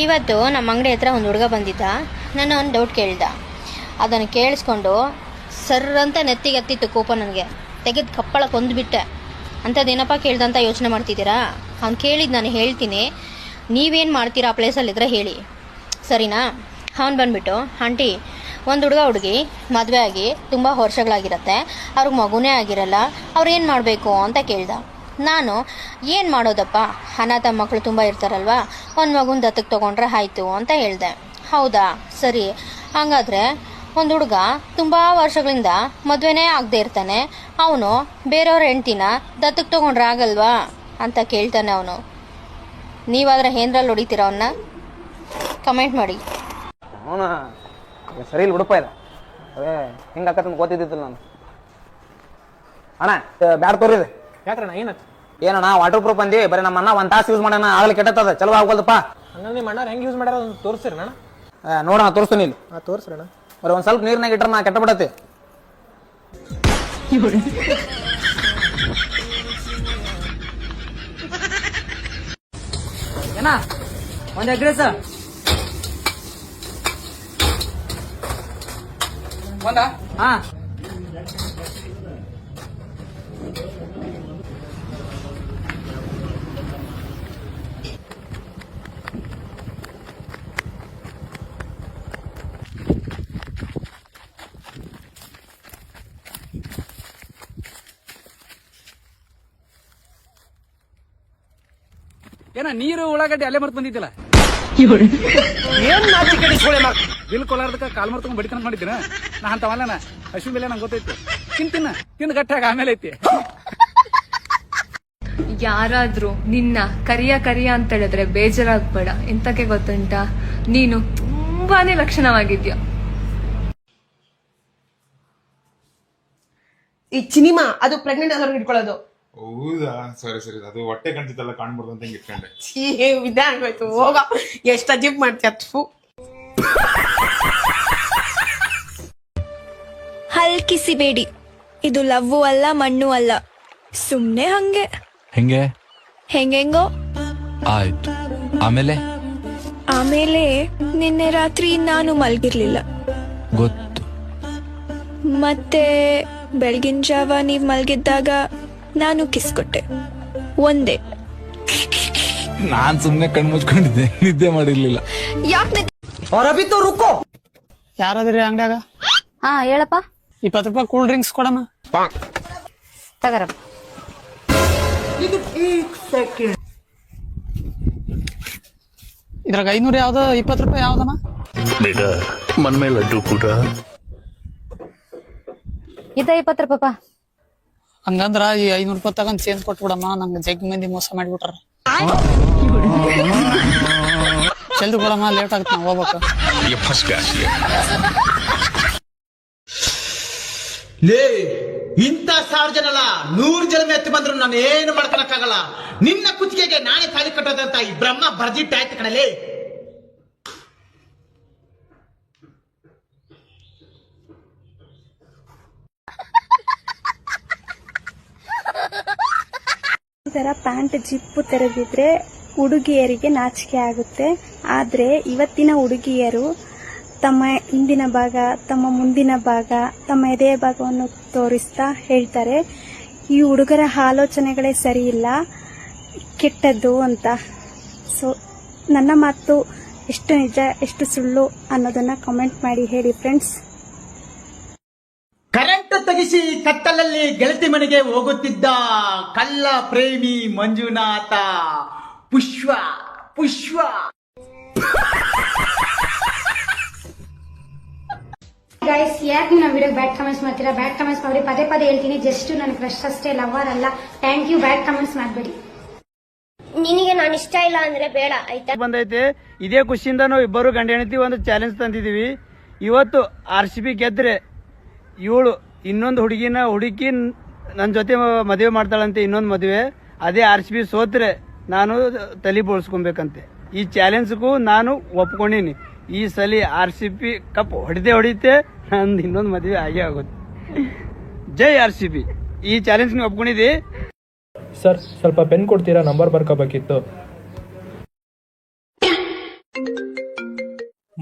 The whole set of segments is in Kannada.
ಇವತ್ತು ನಮ್ಮ ಅಂಗಡಿ ಹತ್ರ ಒಂದು ಹುಡುಗ ಬಂದಿದ್ದ. ನಾನು ಒಂದು ಡೌಟ್ ಕೇಳ್ದ. ಅದನ್ನು ಕೇಳಿಸ್ಕೊಂಡು ನೆತ್ತಿಗೆ ಹತ್ತಿತ್ತು ಕೋಪ ನನಗೆ. ತೆಗೆದು ಕಪ್ಪಳ ಕೊಂದ್ಬಿಟ್ಟೆ ಅಂಥದ್ದೇನಪ್ಪ ಕೇಳ್ದಂತ ಯೋಚನೆ ಮಾಡ್ತಿದ್ದೀರಾ? ಅವ್ನು ಕೇಳಿದ್ದು ನಾನು ಹೇಳ್ತೀನಿ. ನೀವೇನು ಮಾಡ್ತೀರಾ ಆ ಪ್ಲೇಸಲ್ಲಿದ್ದರೆ ಹೇಳಿ. ಸರಿನಾ? ಅವ್ನು ಬಂದ್ಬಿಟ್ಟು, ಆಂಟಿ, ಒಂದು ಹುಡುಗ ಹುಡುಗಿ ಮದುವೆ ಆಗಿ ತುಂಬ ವರ್ಷಗಳಾಗಿರತ್ತೆ. ಅವ್ರಿಗೆ ಮಗುನೇ ಆಗಿರಲ್ಲ. ಅವ್ರು ಏನು ಮಾಡಬೇಕು? ಅಂತ ಕೇಳ್ದ. ನಾನು ಏನು ಮಾಡೋದಪ್ಪ? ಅನಾಥ ಮಕ್ಕಳು ತುಂಬ ಇರ್ತಾರಲ್ವಾ? ಒಂದು ಮಗುನ ದತ್ತಕ್ಕೆ ತೊಗೊಂಡ್ರೆ ಆಯಿತು ಅಂತ ಹೇಳಿದೆ. ಹೌದಾ? ಸರಿ. ಹಾಗಾದರೆ ಒಂದು ಹುಡುಗ ತುಂಬ ವರ್ಷಗಳಿಂದ ಮದುವೆನೇ ಆಗದೆ ಇರ್ತಾನೆ. ಅವನು ಬೇರೆಯವ್ರ ಹೆಂಡ್ತಿನ ದತ್ತಕ್ಕೆ ತೊಗೊಂಡ್ರೆ ಆಗಲ್ವಾ? ಅಂತ ಕೇಳ್ತಾನೆ ಅವನು. ನೀವಾದರೆ ಏನ್ರಲ್ಲಿ ಹೊಡಿತೀರ ಅವನ್ನ ಕಮೆಂಟ್ ಮಾಡಿ. ಸರಿ ಇಲ್ಲಿ ಹುಡುಪ ಇದು ಅದೇ ಹಿಂಗೆ ಗೊತ್ತಿದ್ದಿಲ್ಲ ನಾನು. ಅಣ್ಣ ಬ್ಯಾಡ ತೋರಿದೆ. ಯಾಕ್ರಣ್ಣ ಏನತ್ ಏನಣ್ಣ ವಾಟರ್ ಪ್ರೂಫ್ ಅಂದಿ ಬರೀ ನಮ್ಮ ಅಣ್ಣ ಒಂದು ತಾಸು ಯೂಸ್ ಮಾಡೋಣ ಆಗಲಿ ಕೆಟ್ಟದ ಚಲೋ ಆಗೋದಪ್ಪ ಹಂಗಂದ್ರೆ ನಿಮ್ಮ ಅಣ್ಣ ಹೆಂಗೆ ಯೂಸ್ ಮಾಡ್ಯಾರ ಅದನ್ನ ತೋರಿಸ್ರಿ ಅಣ್ಣ. ನೋಡೋಣ ತೋರಿಸ್ತೀನಿ ಇಲ್ಲಿ ಹಾಂ ತೋರಿಸ್ರಣ್ಣ ಬರೀ ಒಂದು ಸ್ವಲ್ಪ ನೀರ್ನಾಗ ಇಟ್ಟರೆ ನಾ ಕೆಟ್ಟ ಬಿಡತ್ತೆ ಏನ? ಒಂದ್ ಎಗ್ರೆಸ್ ಒಂದ? ಹಾ. ಏನ ನೀರು ಉಳ್ಳಾಗಡ್ಡಿ ಅಲ್ಲೇ ಮರ್ತ್ ಬಂದಿದ್ದಿಲ್ಲ? ಏನ್ ನಾಚಿಕೆಡಿ ಸೋಳೆ ಮಾ ಬಿಲ್ ಕೊಲಾರ್ದಕ್ಕ ಕಾಲ್ ಮರ್ತಕೊಂಡ್ ಬಡಿತನ ಮಾಡಿದ್ದೀನ? ನಾ ಅಂತವಲ್ಲ ಅಶ್ವಿನ್ ಬೆಲೆ ನಂಗೆ ಗೊತ್ತೈತಿ. ತಿನ್ ತಿನ್ನ ತಿಂದ ಗಟ್ಟಾಗ ಆಮೇಲೆ ಐತಿ. ಯಾರಾದ್ರೂ ನಿನ್ನ ಕರಿಯ ಕರಿಯ ಅಂತ ಹೇಳಿದ್ರೆ ಬೇಜಾರಾಗ್ಬೇಡ. ಎಂತಕ್ಕೆ ಗೊತ್ತುಂಟಾ? ನೀನು ತುಂಬಾನೇ ಲಕ್ಷಣವಾಗಿದ್ಯಾ. ಈ ಸಿನಿಮಾ ಅದು ಪ್ರೆಗ್ನೆಂಟ್ ಆದವ್ರಿಗೆ ಇಟ್ಕೊಳ್ಳೋದು ಹೌದಾ? ಸರಿ ಸರಿ. ಅದು ಹೊಟ್ಟೆ ಕಣ್ತಿತ್ತಲ್ಲ ಕಾಣ್ಬಾರ್ದು ಅಂತ ಹಿಂಗೆ ಇಟ್ಕೊಂಡೆ? ಛೀ ವಿಧ ಆಗೋಯ್ತು ಹೋಗ. ಎಷ್ಟು ಅಜೀಬ್ ಮಾಡ್ತೀಯ ಥು. ಹಲ್ಕಿಸಿಬೇಡಿ ಇದು ಲವ್ವು ಅಲ್ಲ ಮಣ್ಣು ಅಲ್ಲ. ಸುಮ್ನೆ ಹಂಗೆ. ಹೆಂಗೆ? ಹೆಂಗೆಂಗೋ? ಆಯ್ತು. ಆಮೇಲೆ? ಆಮೇಲೆ ನಿನ್ನೆ ರಾತ್ರಿ ನಾನು ಮಲ್ಗಿರ್ಲಿಲ್ಲ. ಗೊತ್ತು. ಮತ್ತೆ ಬೆಳಗಿನ ಜಾವ ನೀವ್ ಮಲ್ಗಿದ್ದಾಗ ನಾನು ಕಿಸ್ ಕೊಟ್ಟೆ. ಒಂದೇ. ನಾನ್ ಸುಮ್ನೆ ಕಣ್ ಮುಚ್ಕೊಂಡಿದ್ದೆ. ನಿದ್ದೆ ಮಾಡಿರ್ಲಿಲ್ಲ. ಯಾಕೆ ಯಾರಾದ್ರಿ ಅಂಗಡ್ಯಾಗ? ಹಾ ಹೇಳಪ್ಪ. ಇಪ್ಪತ್ತು ರೂಪಾಯಿ ಕೂಲ್ ಡ್ರಿಂಕ್ಸ್ ಕೊಡಮ್ಮ. ತಗರಪ್ಪ. ಇದ್ರಾಗ ಐನೂರು ಯಾವ್ದು ಇಪ್ಪತ್ತು ರೂಪಾಯಿ ಯಾವ್ದಮ್ಮ? ಇದ ಇಪ್ಪತ್ತು ರೂಪಾಯಿ ಹಂಗಂದ್ರ ಈ ಐನೂರು ರೂಪಾಯಿ ತಗೊಂಡ್ ಚೇಂಜ್ ಕೊಟ್ಬಿಡಮ್ಮ ನಂಗೆ ಜಗ್ ಮಂದಿ ಮೋಸ ಮಾಡಿಬಿಟ್ರ ಜಲ್ದಿ ಕೊಡಮ್ಮ ಲೇಟ್ ಆಗುತ್ತೆ ನಾವು ಹೋಗ್ಬೇಕು. ಲೇ ಇಂತ ಸಾವಿರ ಜನ ಅಲ್ಲ ನೂರು ಜನ ಎತ್ತಿ ಬಂದ್ರು ನಾನು ಏನು ಮಾಡ್ಕೊಳಕ್ಕಾಗಲ್ಲ. ನಿನ್ನ ಕುತ್ತಿಗೆಗೆ ನಾನೇ ತಾಳಿ ಕಟ್ಟೋದಂತ ಈ ಬ್ರಹ್ಮ ಬರ್ಜಿಟ್ ಆಯ್ತು ಕಣಲೇ. ಈ ಪ್ಯಾಂಟ್ ಜಿಪ್ಪು ತೆರೆದಿದ್ರೆ ಹುಡುಗಿಯರಿಗೆ ನಾಚಿಕೆ ಆಗುತ್ತೆ. ಆದ್ರೆ ಇವತ್ತಿನ ಹುಡುಗಿಯರು ತಮ್ಮ ಹಿಂದಿನ ಭಾಗ, ತಮ್ಮ ಮುಂದಿನ ಭಾಗ, ತಮ್ಮ ಎದೆಯ ಭಾಗವನ್ನು ತೋರಿಸ್ತಾ ಹೇಳ್ತಾರೆ, ಈ ಹುಡುಗರ ಆಲೋಚನೆಗಳೇ ಸರಿ ಕೆಟ್ಟದ್ದು ಅಂತ. ಸೊ ನನ್ನ ಮಾತು ಎಷ್ಟು ನಿಜ, ಎಷ್ಟು ಸುಳ್ಳು ಅನ್ನೋದನ್ನ ಕಮೆಂಟ್ ಮಾಡಿ ಹೇಳಿ ಫ್ರೆಂಡ್ಸ್ ತೆಗಿಸಿ ಕತ್ತಲಲ್ಲಿ ಗೆಳತಿ ಮನೆಗೆ ಹೋಗುತ್ತಿದ್ದ ಕಲ್ಲ ಪ್ರೇಮಿ ಮಂಜುನಾಥ. ಪುಷ್ಪ ಪುಷ್ಪ. ಗೈಸ್ ಯಾಕೆ ನೀವು ನಮ್ಮ ವಿಡಿಯೋ ಬ್ಯಾಡ್ ಕಮೆಂಟ್ಸ್ ಮಾಡ್ತೀರಾ? ಬ್ಯಾಡ್ ಕಮೆಂಟ್ಸ್ ಮಾಡಿ ಪದೇ ಪದೇ ಹೇಳ್ತೀನಿ. ಜಸ್ಟ್ ನನ್ನ ಕ್ರಶ್ ಅಷ್ಟೇ ಲವರ್ ಅಲ್ಲ. ಥ್ಯಾಂಕ್ ಯು ಬ್ಯಾಡ್ ಕಮೆಂಟ್ಸ್ ಮಾಡಬೇಡಿ. ನಿನಗೆ ನಾನು ಇಷ್ಟ ಇಲ್ಲ ಅಂದ್ರೆ ಬೇಡ ಆಯ್ತಾ? ಬಂದೈತೆ. ಇದೇ ಖುಷಿಯಿಂದ ನಾವು ಇಬ್ಬರು ಗಂಡ ಹೆಂಡತಿ ಒಂದು ಚಾಲೆಂಜ್ ತಂದಿದ್ದೀವಿ. ಇವತ್ತು ಆರ್ ಸಿ ಬಿ ಗೆದ್ರೆ ಇವಳು ಇನ್ನೊಂದು ಹುಡುಗಿನ ಹುಡುಕಿ ನನ್ನ ಜೊತೆ ಮದುವೆ ಮಾಡ್ತಾಳಂತೆ ಇನ್ನೊಂದು ಮದುವೆ. ಅದೇ ಆರ್ ಸಿ ಬಿ ಸೋತ್ರೆ ನಾನು ತಲೆ ಬೋಳ್ಸ್ಕೊಬೇಕಂತೆ. ಈ ಚಾಲೆಂಜ್ಗೂ ನಾನು ಒಪ್ಕೊಂಡೀನಿ. ಈ ಸಲ ಆರ್ ಸಿ ಪಿ ಕಪ್ ಹೊಡಿತೆ ಹೊಡಿತೆ ನಂದು ಇನ್ನೊಂದು ಮದುವೆ ಆಗೇ ಆಗುತ್ತೆ ಜೈ ಆರ್ ಸಿ ಬಿ. ಈ ಚಾಲೆಂಜ್ ನೀವು ಒಪ್ಕೊಂಡಿದ್ದಿ ಸರ್ ಸ್ವಲ್ಪ ಪೆನ್ ಕೊಡ್ತೀರಾ? ನಂಬರ್ ಬರ್ಕೋಬೇಕಿತ್ತು.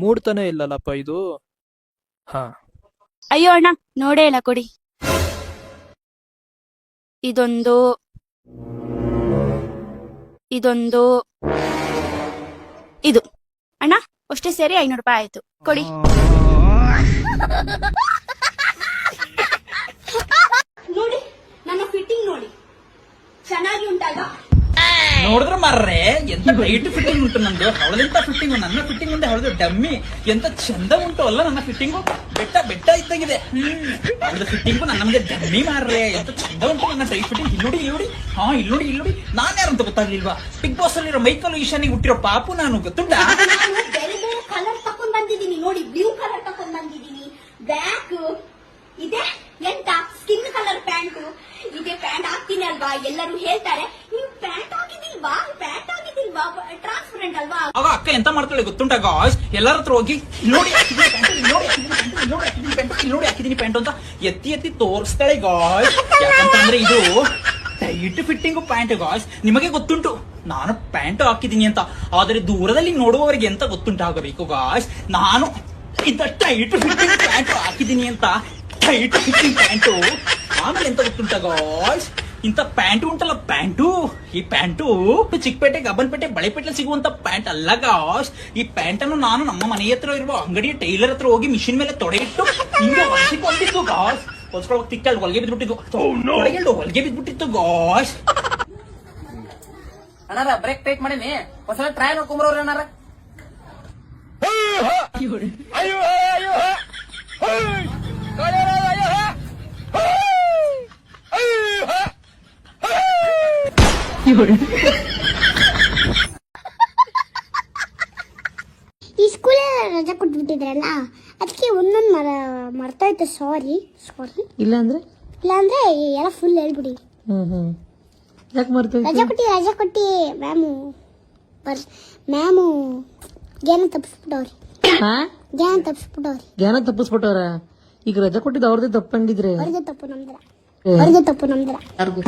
ಮೂಡ್ತಾನೆ ಇಲ್ಲಲ್ಲಪ್ಪ ಇದು? ಹಾ. ಅಯ್ಯೋ ಅಣ್ಣ, ನೋಡೇ ಇಲ್ಲ, ಕೊಡಿ. ಇದೊಂದು ಇದೊಂದು, ಇದು. ಅಣ್ಣ, ಅಷ್ಟೇ ಸೇರಿ ಐನೂರು ರೂಪಾಯಿ ಆಯ್ತು. ಕೊಡಿ ನೋಡಿ ನನ್ನ ಫಿಟ್ಟಿಂಗ್ ನೋಡಿ ಚೆನ್ನಾಗಿ ಉಂಟಲ್ವಾ ನೋಡಿದ್ರೆ ಮಾರ್ರೆ ಎಂತ ಟೈಟ್ ಫಿಟ್ಟಿಂಗ್ ಉಂಟು ನಂದು. ಅವಳಿಂತ ಫಿಟ್ಟಿಂಗ್ ನನ್ನ ಫಿಟ್ಟಿಂಗ್ ಮುಂದೆ ಅವಳದು ಡಮ್ಮಿ. ಎಂತ ಚಂದ ಉಂಟು ಅಲ್ಲ ನನ್ನ ಫಿಟ್ಟಿಂಗು ಬೆಟ್ಟ ಬೆಟ್ಟ ಇದ್ದಂಗಿದೆ. ಹ್ಮ್ ಫಿಟ್ಟಿಂಗ್ ಮುಂದೆ ಡಮ್ಮಿ ಮಾರ್ರೆ. ಎಂತ ಚಂದ ಉಂಟು ನನ್ನ ಟೈ ಫಿಟ್ಟಿಂಗ್ ಇಲ್ಲಿ ನೋಡಿ ಇಲ್ಲಿ ಹಾ ಇಲ್ಲಿ ನೋಡಿ ಇಲ್ಲಿ ನೋಡಿ ನಾನ್ ಯಾರಂತ ಗೊತ್ತಾಗ್ಲಿಲ್ವಾ? ಬಿಗ್ ಬಾಸ್ ಅಲ್ಲಿರೋ ಮೈಕಲ್ ಈಶಾನಿಗೆ ಹುಟ್ಟಿರೋ ಪಾಪು ನಾನು, ಗೊತ್ತುಂಟ? ಕಲರ್ ತಕೊಂಡ್ ಬಂದಿದ್ದೀನಿ. ನೋಡಿ ಬ್ಲೂ ಕಲರ್ ತಕೊಂಡ್ ಬಂದಿದ್ದೀನಿ. ಬ್ಯಾಕ್ ಇದೆ. ಎಂತ? ಸ್ಕಿನ್ ಕಲರ್ ಪ್ಯಾಂಟ್ ಇದೆ ಪ್ಯಾಂಟ್ ಹಾಕ್ತೀನಿ ಅಲ್ವಾ? ಎಲ್ಲರೂ ಹೇಳ್ತಾರೆ ನೀವು ಪ್ಯಾಂಟ್ ಹಾಕಿದಿಲ್ವಾ ಪ್ಯಾಂಟ್ ಹಾಕಿದಿಲ್ವಾ ಟ್ರಾನ್ಸ್ಪರೆಂಟ್ ಅಲ್ವಾ ಆಗ ಅಕ್ಕ ಎಂತ ಮಾಡ್ತಾಳೆ ಗೊತ್ತುಂಟ ಗಾಯ್ಸ್ ಎಲ್ಲರ ಹತ್ರ ಹೋಗಿ, ನೋಡಿ ನೋಡಿ ಹಾಕಿದೀನಿ ಪ್ಯಾಂಟು ಅಂತ ಎತ್ತಿ ಎತ್ತಿ ತೋರಿಸ್ತಾಳೆ ಗಾಯ್ಸ್ ಯಾಕಂತಂದ್ರೆ ಇದು ಟೈಟ್ ಫಿಟ್ಟಿಂಗ್ ಪ್ಯಾಂಟ್ ಗಾಯ್ಸ್ ನಿಮಗೆ ಗೊತ್ತುಂಟು, ನಾನು ಪ್ಯಾಂಟ್ ಹಾಕಿದೀನಿ ಅಂತ. ಆದರೆ ದೂರದಲ್ಲಿ ನೋಡುವವರಿಗೆ ಎಂತ ಗೊತ್ತುಂಟಾಗಬೇಕು ಗಾಯ್ಸ್ ನಾನು ಇಂತ ಟೈಟ್ ಫಿಟ್ಟಿಂಗ್ ಪ್ಯಾಂಟ್ ಹಾಕಿದೀನಿ ಅಂತ. ಟೈಟ್ ಫಿಟ್ಟಿಂಗ್ ಪ್ಯಾಂಟು ಆಮೇಲೆ ಎಂತ ಗೊತ್ತುಂಟ ಗಾಯ್ಸ್ ಇಂಥ ಪ್ಯಾಂಟು ಉಂಟಲ್ಲ ಪ್ಯಾಂಟು? ಈ ಪ್ಯಾಂಟು ಚಿಕ್ಕಪೇಟೆ ಗಬ್ಬನ್ಪೇಟೆ ಬಳೆಪೇಟೆ ಸಿಗುವಂತ ಪ್ಯಾಂಟ್ ಅಲ್ಲ ಗಾಸ್ ಈ ಪ್ಯಾಂಟ್ ಅನ್ನು ನಾನು ನಮ್ಮ ಮನೆ ಹತ್ರ ಇರುವ ಅಂಗಡಿಯ ಟೈಲರ್ ಹತ್ರ ಹೋಗಿ ಮಿಷಿನ್ ಮೇಲೆ ತೊಡೆ ಇಟ್ಟು ಹಿಂಗೆ ಹೊಲಿಸಿಕೊಂಡಿದ್ದು ಗಾಸ್ ಹೊಲ್ಸ್ಕೊಳಕ್ ತಿಕ್ಕಲ್ಲಿ ಹೊಲಿಗೆ ಬಿದ್ಬಿಟ್ಟಿದ್ದು. ತೊಡೆಗೆಲ್ದು ಹೊಲಿಗೆ ಬಿದ್ಬಿಟ್ಟಿತ್ತು ಗಾಸ್ ಅಣ್ಣಾರ ಬ್ರೇಕ್ ಟೈಟ್ ಮಾಡೀನಿ. ಒಂದ್ಸಲ ಟ್ರೈ ನೋಡ್ಕೊಂಬರೋರು ಅಣ್ಣಾರ. ಈ ಸ್ಕೂಲ್ ರಜಾ ಕೊಟ್ಬಿಟ್ಟಿದ್ರಲ್ಲ ಅದಕ್ಕೆ ಒಂದೊಂದು ಮರ ಮರ್ತೋಯ್ತು ಸಾರಿ ಸಾರಿ ಇಲ್ಲ ಅಂದ್ರೆ ಇಲ್ಲ ಅಂದ್ರೆ ಎಲ್ಲ ಫುಲ್ ಹೇಳ್ಬಿಡಿ. ಹ್ಮ್ ಹ್ಮ್. ಯಾಕೆ ರಜಾ ಕೊಟ್ಟಿ ರಜಾ ಕೊಟ್ಟಿ ಮ್ಯಾಮು ಬರ್ ಮ್ಯಾಮು ಜ್ಞಾನ ತಪ್ಪಿಸ್ಬಿಟ್ಟವ್ರಿ. ಹಾ? ಜ್ಞಾನ ತಪ್ಪಿಸ್ಬಿಟ್ಟವ್ರಿ. ಜ್ಞಾನ ತಪ್ಪಿಸ್ಬಿಟ್ಟವ್ರ? ಈಗ ರಜೆ ಕೊಟ್ಟಿದ್ದು ಅವ್ರದೇ ತಪ್ಪಂಗಿದ್ರೆ ಅವ್ರದ್ದು ತಪ್ಪು ನಮ್ದ್ರ ಅವ್ರದ್ದು ತಪ್ಪು ನಮ್ದ್ರ ಯಾರಿಗೂ?